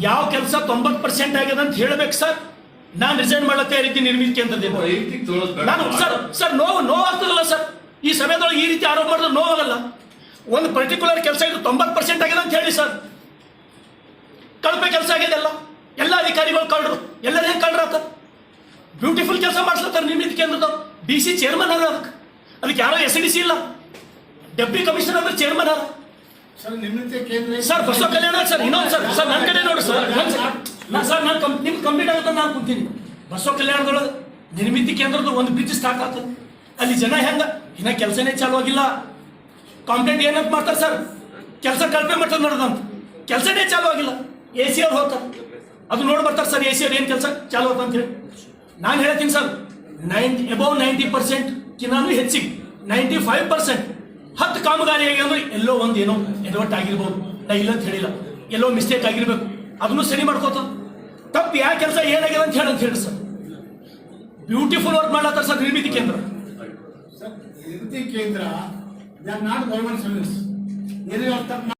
ಯಾವ ಕೆಲಸ ತೊಂಬತ್ತು ಪರ್ಸೆಂಟ್ ಆಗಿದೆ ಅಂತ ಹೇಳ್ಬೇಕು ಸರ್ ನಾನು ರಿಸೈನ್ ಮಾಡಕ್ಕೆ ರೀತಿ ನಿರ್ಮಿತ ಅಂತ. ನಾನು ಸರ್ ಸರ್ ನೋವು ನೋವಾಗ್ತದಲ್ಲ ಸರ್ ಈ ಸಮಯದೊಳಗೆ ಈ ರೀತಿ ಆರೋಪ ಮಾಡಿದ್ರೆ ನೋವಾಗಲ್ಲ ಒಂದು ಪರ್ಟಿಕ್ಯುಲರ್ ಕೆಲಸ ಇದು ತೊಂಬತ್ತು ಪರ್ಸೆಂಟ್ ಆಗಿದೆ ಅಂತ ಹೇಳಿ ಸರ್ ಕಳಪೆ ಕೆಲಸ ಆಗಿದೆ ಎಲ್ಲ. ಎಲ್ಲ ಅಧಿಕಾರಿಗಳು ಕಳ್ಳರು ಎಲ್ಲರೂ ಹೆಂಗೆ ಕಳ್ರಾತ? ಬ್ಯೂಟಿಫುಲ್ ಕೆಲಸ ಮಾಡಿಸ್ಲತ್ತಾರೆ ನಿರ್ಮಿತ ಕೇಂದ್ರದವ್ರು. ಡಿ ಸಿ ಚೇರ್ಮನ್ ಅದ ಅದಕ್ಕೆ. ಅದಕ್ಕೆ ಯಾರೋ ಎಸ್ ಡಿ ಸಿ ಇಲ್ಲ. ಡೆಪ್ಟಿ ಕಮಿಷನರ್ ಅಂದ್ರೆ ಚೇರ್ಮನ್ ಅದ ಸರ್ ನಿವೃತ್ತಿ ಕೇಂದ್ರ ಸರ್ ಬಸವ ಕಲ್ಯಾಣ ಸರ್ ಇನ್ನೊಂದು ಸರ್ ಸರ್ ನನ್ನ ಕಡೆ ನೋಡಿ ಸರ್ ನಾ ಸರ್ ನಾನು ಕಂಪ್ ನಿಮ್ಗೆ ಕಂಪ್ಲೀಟ್ ಆಗುತ್ತೆ ನಾನು ಕೂತೀನಿ. ಬಸವ ಕಲ್ಯಾಣದೊಳಗೆ ನಿರ್ಮಿತಿ ಕೇಂದ್ರದ ಒಂದು ಬ್ರಿಡ್ಜ್ ಸ್ಟಾರ್ಟ್ ಆಗ್ತದೆ ಅಲ್ಲಿ ಜನ ಹೆಂಗ? ಇನ್ನ ಕೆಲಸನೇ ಚಾಲು ಆಗಿಲ್ಲ. ಕಾಂಪ್ಲೇಂಟ್ ಏನಂತ ಮಾಡ್ತಾರೆ ಸರ್ ಕೆಲಸ ಕಲ್ಪೆ ಮಟ್ಟ ನಡೆದಂತ. ಕೆಲಸನೇ ಚಾಲು ಆಗಿಲ್ಲ. ಎ ಸಿ ಅವ್ರು ಹೋಗ್ತಾರೆ. ಅದು ನೋಡಿ ಬರ್ತಾರೆ ಸರ್ ಎ ಸಿ ಅವ್ರು ಏನು ಕೆಲಸ ಚಾಲು ಅಂತ ಹೇಳಿ ನಾನು ಹೇಳ್ತೀನಿ sir nine above ninety percent ಕಿನ್ನಾನು ಹೆಚ್ಚಿಗೆ. ನೈಂಟಿ ಫೈವ್ ಪರ್ಸೆಂಟ್ ಹತ್ತು ಕಾಮಗಾರಿ ಅಂದ್ರೆ ಎಲ್ಲೋ ಒಂದು ಏನೋ ಎಡವಟ್ಟು ಆಗಿರ್ಬೋದು. ನಾ ಇಲ್ಲ ಅಂತ ಹೇಳಿಲ್ಲ. ಎಲ್ಲೋ ಮಿಸ್ಟೇಕ್ ಆಗಿರ್ಬೇಕು. ಅದನ್ನು ಸರಿ ಮಾಡ್ಕೋತ. ತಪ್ಪು ಯಾವ ಕೆಲಸ ಏನಾಗಿದೆ ಅಂತ ಹೇಳಿ ಅಂತ ಹೇಳಿ ಸರ್. ಬ್ಯೂಟಿಫುಲ್ ವರ್ಕ್ ಮಾಡ್ಲತ್ತಾರ ಸರ್ ನಿರ್ಮಿತಿ ಕೇಂದ್ರ. ನಿರ್ಮಿತಿ ಕೇಂದ್ರ ಸರ್ವಿಸ್